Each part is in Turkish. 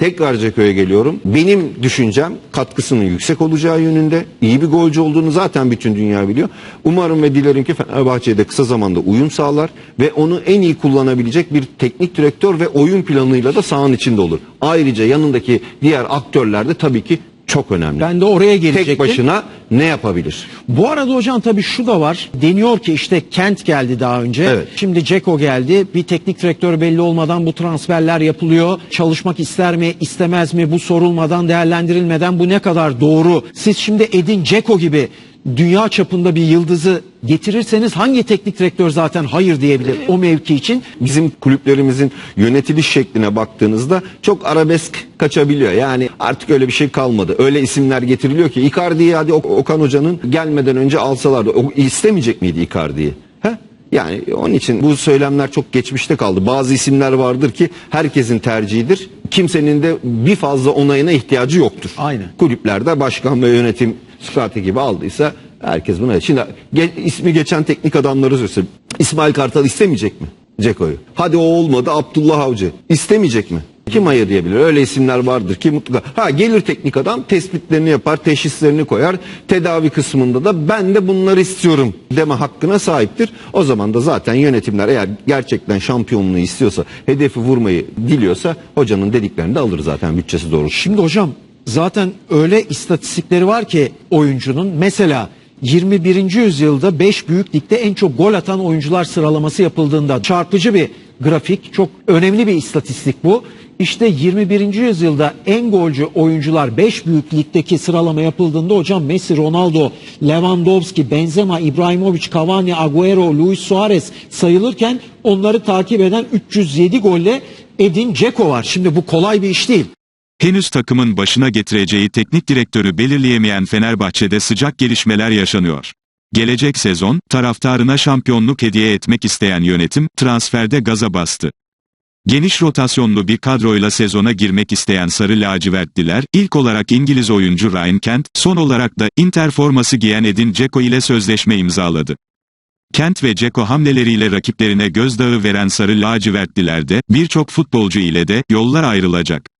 Tekrar Ceko'ya geliyorum. Benim düşüncem katkısının yüksek olacağı yönünde. İyi bir golcü olduğunu zaten bütün dünya biliyor. Umarım ve dilerim ki Fenerbahçe'de kısa zamanda uyum sağlar ve onu en iyi kullanabilecek bir teknik direktör ve oyun planıyla da sahanın içinde olur. Ayrıca yanındaki diğer aktörler de tabii ki çok önemli. Ben de oraya gelecektim. Tek başına ne yapabilir? Bu arada hocam tabii şu da var. Deniyor ki işte Kent geldi daha önce. Evet. Şimdi Ceko geldi. Bir teknik direktör belli olmadan bu transferler yapılıyor. Çalışmak ister mi, istemez mi bu sorulmadan, değerlendirilmeden bu ne kadar doğru? Siz şimdi Edin Ceko gibi dünya çapında bir yıldızı getirirseniz hangi teknik direktör zaten hayır diyebilir o mevki için? Bizim kulüplerimizin yönetiliş şekline baktığınızda çok arabesk kaçabiliyor. Yani artık öyle bir şey kalmadı. Öyle isimler getiriliyor ki Icardi'yi hadi Ok- Okan Hoca'nın gelmeden önce alsalardı. O istemeyecek miydi Icardi'yi? Yani onun için bu söylemler çok geçmişte kaldı. Bazı isimler vardır ki herkesin tercihidir. Kimsenin de bir fazla onayına ihtiyacı yoktur. Aynen. Kulüplerde başkan ve yönetim strateji gibi aldıysa herkes buna. Şimdi ismi geçen teknik adamları söylese İsmail Kartal istemeyecek mi Ceko'yu? Hadi o olmadı Abdullah Avcı istemeyecek mi? Kim hayır diyebilir? Öyle isimler vardır ki mutlaka. Ha gelir teknik adam tespitlerini yapar, teşhislerini koyar. Tedavi kısmında da ben de bunları istiyorum deme hakkına sahiptir. O zaman da zaten yönetimler eğer gerçekten şampiyonluğu istiyorsa, hedefi vurmayı diliyorsa hocanın dediklerini de alır zaten bütçesi doğrultusunda. Şimdi hocam zaten öyle istatistikleri var ki oyuncunun mesela 21. yüzyılda 5 büyük ligde en çok gol atan oyuncular sıralaması yapıldığında çarpıcı bir grafik, çok önemli bir istatistik bu. İşte 21. yüzyılda en golcü oyuncular 5 büyük ligdeki sıralama yapıldığında hocam Messi, Ronaldo, Lewandowski, Benzema, Ibrahimovic, Cavani, Agüero, Luis Suarez sayılırken onları takip eden 307 golle Edin Dzeko var. Şimdi bu kolay bir iş değil. Henüz takımın başına getireceği teknik direktörü belirleyemeyen Fenerbahçe'de sıcak gelişmeler yaşanıyor. Gelecek sezon, taraftarına şampiyonluk hediye etmek isteyen yönetim, transferde gaza bastı. Geniş rotasyonlu bir kadroyla sezona girmek isteyen Sarı Lacivertliler, ilk olarak İngiliz oyuncu Ryan Kent, son olarak da Inter forması giyen Edin Dzeko ile sözleşme imzaladı. Kent ve Dzeko hamleleriyle rakiplerine gözdağı veren Sarı Lacivertlilerde, birçok futbolcu ile de yollar ayrılacak.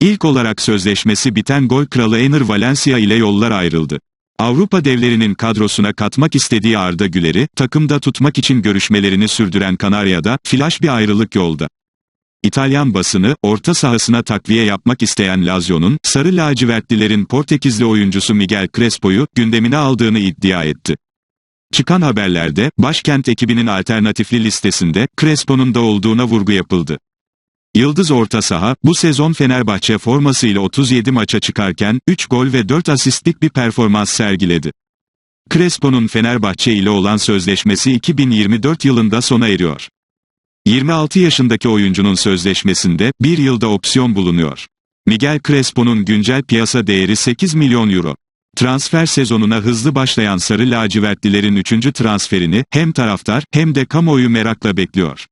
İlk olarak sözleşmesi biten gol kralı Ener Valencia ile yollar ayrıldı. Avrupa devlerinin kadrosuna katmak istediği Arda Güler'i, takımda tutmak için görüşmelerini sürdüren Kanarya'da, flash bir ayrılık yolda. İtalyan basını, orta sahasına takviye yapmak isteyen Lazio'nun, sarı lacivertlilerin Portekizli oyuncusu Miguel Crespo'yu, gündemine aldığını iddia etti. Çıkan haberlerde, başkent ekibinin alternatifli listesinde, Crespo'nun da olduğuna vurgu yapıldı. Yıldız orta saha, bu sezon Fenerbahçe formasıyla 37 maça çıkarken, 3 gol ve 4 asistlik bir performans sergiledi. Crespo'nun Fenerbahçe ile olan sözleşmesi 2024 yılında sona eriyor. 26 yaşındaki oyuncunun sözleşmesinde, bir yılda opsiyon bulunuyor. Miguel Crespo'nun güncel piyasa değeri 8 milyon euro. Transfer sezonuna hızlı başlayan Sarı Lacivertlilerin 3. transferini, hem taraftar, hem de kamuoyu merakla bekliyor.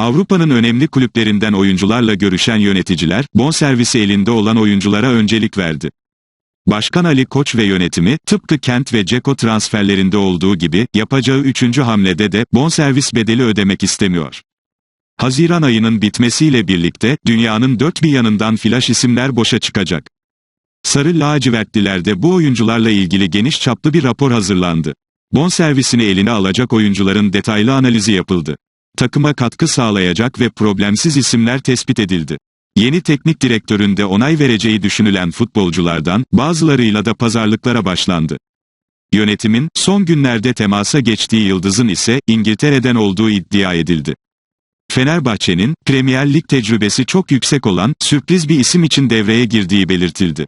Avrupa'nın önemli kulüplerinden oyuncularla görüşen yöneticiler, bonservisi elinde olan oyunculara öncelik verdi. Başkan Ali Koç ve yönetimi, tıpkı Kent ve Ceko transferlerinde olduğu gibi, yapacağı üçüncü hamlede de, bonservis bedeli ödemek istemiyor. Haziran ayının bitmesiyle birlikte, dünyanın dört bir yanından flash isimler boşa çıkacak. Sarı lacivertlilerde bu oyuncularla ilgili geniş çaplı bir rapor hazırlandı. Bonservisini eline alacak oyuncuların detaylı analizi yapıldı. Takıma katkı sağlayacak ve problemsiz isimler tespit edildi. Yeni teknik direktörün de onay vereceği düşünülen futbolculardan, bazılarıyla da pazarlıklara başlandı. Yönetimin, son günlerde temasa geçtiği yıldızın ise, İngiltere'den olduğu iddia edildi. Fenerbahçe'nin, Premier Lig tecrübesi çok yüksek olan, sürpriz bir isim için devreye girdiği belirtildi.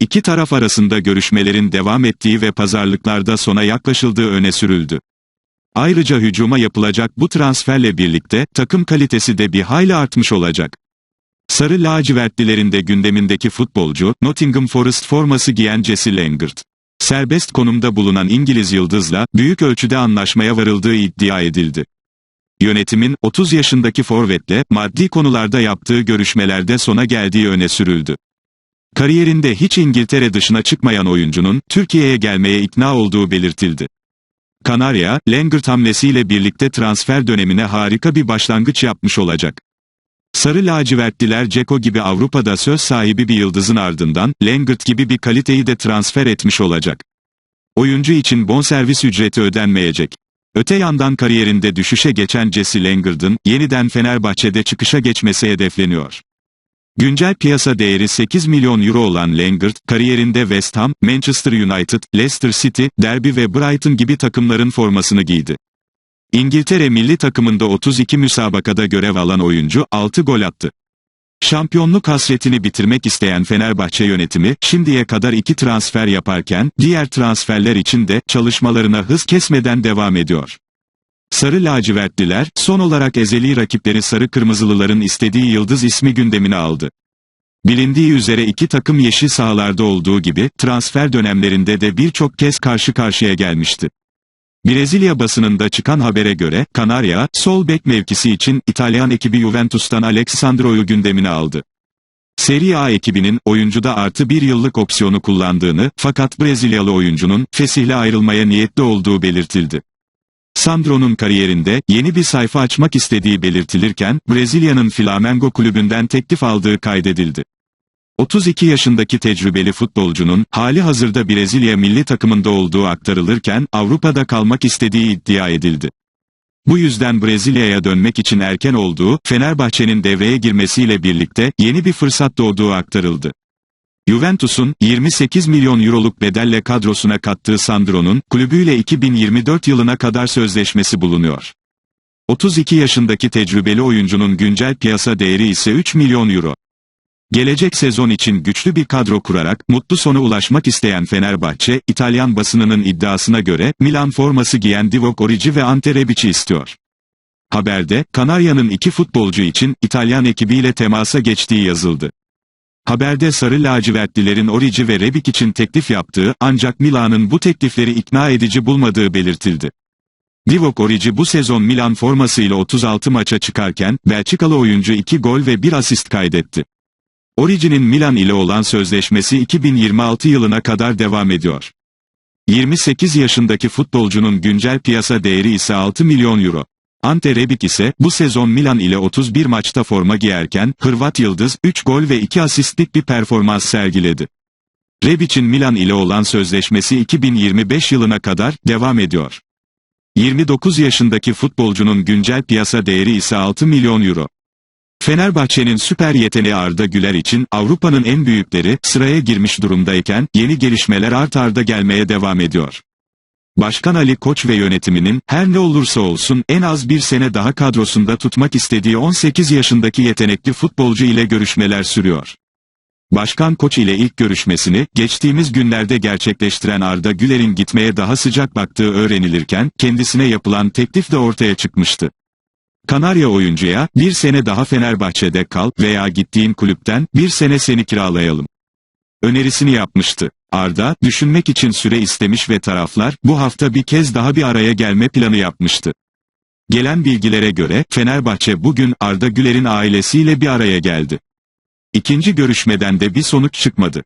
İki taraf arasında görüşmelerin devam ettiği ve pazarlıklarda sona yaklaşıldığı öne sürüldü. Ayrıca hücuma yapılacak bu transferle birlikte, takım kalitesi de bir hayli artmış olacak. Sarı lacivertlilerin de gündemindeki futbolcu, Nottingham Forest forması giyen Jesse Lingard. Serbest konumda bulunan İngiliz yıldızla, büyük ölçüde anlaşmaya varıldığı iddia edildi. Yönetimin, 30 yaşındaki forvetle, maddi konularda yaptığı görüşmelerde sona geldiği öne sürüldü. Kariyerinde hiç İngiltere dışına çıkmayan oyuncunun, Türkiye'ye gelmeye ikna olduğu belirtildi. Kanarya, Lengert hamlesiyle birlikte transfer dönemine harika bir başlangıç yapmış olacak. Sarı lacivertliler Ceko gibi Avrupa'da söz sahibi bir yıldızın ardından, Lengert gibi bir kaliteyi de transfer etmiş olacak. Oyuncu için bonservis ücreti ödenmeyecek. Öte yandan kariyerinde düşüşe geçen Jesse Lingard'ın, yeniden Fenerbahçe'de çıkışa geçmesi hedefleniyor. Güncel piyasa değeri 8 milyon euro olan Lingard, kariyerinde West Ham, Manchester United, Leicester City, Derby ve Brighton gibi takımların formasını giydi. İngiltere milli takımında 32 müsabakada görev alan oyuncu 6 gol attı. Şampiyonluk hasretini bitirmek isteyen Fenerbahçe yönetimi, şimdiye kadar iki transfer yaparken, diğer transferler için de çalışmalarına hız kesmeden devam ediyor. Sarı lacivertliler, son olarak ezeli rakipleri Sarı Kırmızılıların istediği yıldız ismi gündemine aldı. Bilindiği üzere iki takım yeşil sahalarda olduğu gibi, transfer dönemlerinde de birçok kez karşı karşıya gelmişti. Brezilya basınında çıkan habere göre, Kanarya, sol bek mevkisi için İtalyan ekibi Juventus'tan Alexandro'yu gündemine aldı. Serie A ekibinin oyuncuda artı bir yıllık opsiyonu kullandığını, fakat Brezilyalı oyuncunun fesihle ayrılmaya niyetli olduğu belirtildi. Sandro'nun kariyerinde yeni bir sayfa açmak istediği belirtilirken, Brezilya'nın Flamengo kulübünden teklif aldığı kaydedildi. 32 yaşındaki tecrübeli futbolcunun hali hazırda Brezilya milli takımında olduğu aktarılırken Avrupa'da kalmak istediği iddia edildi. Bu yüzden Brezilya'ya dönmek için erken olduğu, Fenerbahçe'nin devreye girmesiyle birlikte yeni bir fırsat doğduğu aktarıldı. Juventus'un 28 milyon euroluk bedelle kadrosuna kattığı Sandro'nun kulübüyle 2024 yılına kadar sözleşmesi bulunuyor. 32 yaşındaki tecrübeli oyuncunun güncel piyasa değeri ise 3 milyon euro. Gelecek sezon için güçlü bir kadro kurarak mutlu sona ulaşmak isteyen Fenerbahçe, İtalyan basınının iddiasına göre Milan forması giyen Divock Origi ve Ante Rebic'i istiyor. Haberde, Kanarya'nın iki futbolcu için İtalyan ekibiyle temasa geçtiği yazıldı. Haberde sarı lacivertlilerin Origi ve Rebic için teklif yaptığı ancak Milan'ın bu teklifleri ikna edici bulmadığı belirtildi. Divock Origi bu sezon Milan formasıyla 36 maça çıkarken, Belçikalı oyuncu 2 gol ve 1 asist kaydetti. Origi'nin Milan ile olan sözleşmesi 2026 yılına kadar devam ediyor. 28 yaşındaki futbolcunun güncel piyasa değeri ise 6 milyon euro. Ante Rebic ise bu sezon Milan ile 31 maçta forma giyerken Hırvat Yıldız 3 gol ve 2 asistlik bir performans sergiledi. Rebic'in Milan ile olan sözleşmesi 2025 yılına kadar devam ediyor. 29 yaşındaki futbolcunun güncel piyasa değeri ise 6 milyon euro. Fenerbahçe'nin süper yeteneği Arda Güler için Avrupa'nın en büyükleri sıraya girmiş durumdayken yeni gelişmeler art arda gelmeye devam ediyor. Başkan Ali Koç ve yönetiminin her ne olursa olsun en az bir sene daha kadrosunda tutmak istediği 18 yaşındaki yetenekli futbolcu ile görüşmeler sürüyor. Başkan Koç ile ilk görüşmesini geçtiğimiz günlerde gerçekleştiren Arda Güler'in gitmeye daha sıcak baktığı öğrenilirken kendisine yapılan teklif de ortaya çıkmıştı. Kanarya oyuncuya bir sene daha Fenerbahçe'de kal veya gittiğin kulüpten bir sene seni kiralayalım. Önerisini yapmıştı. Arda, düşünmek için süre istemiş ve taraflar, bu hafta bir kez daha bir araya gelme planı yapmıştı. Gelen bilgilere göre, Fenerbahçe bugün Arda Güler'in ailesiyle bir araya geldi. İkinci görüşmeden de bir sonuç çıkmadı.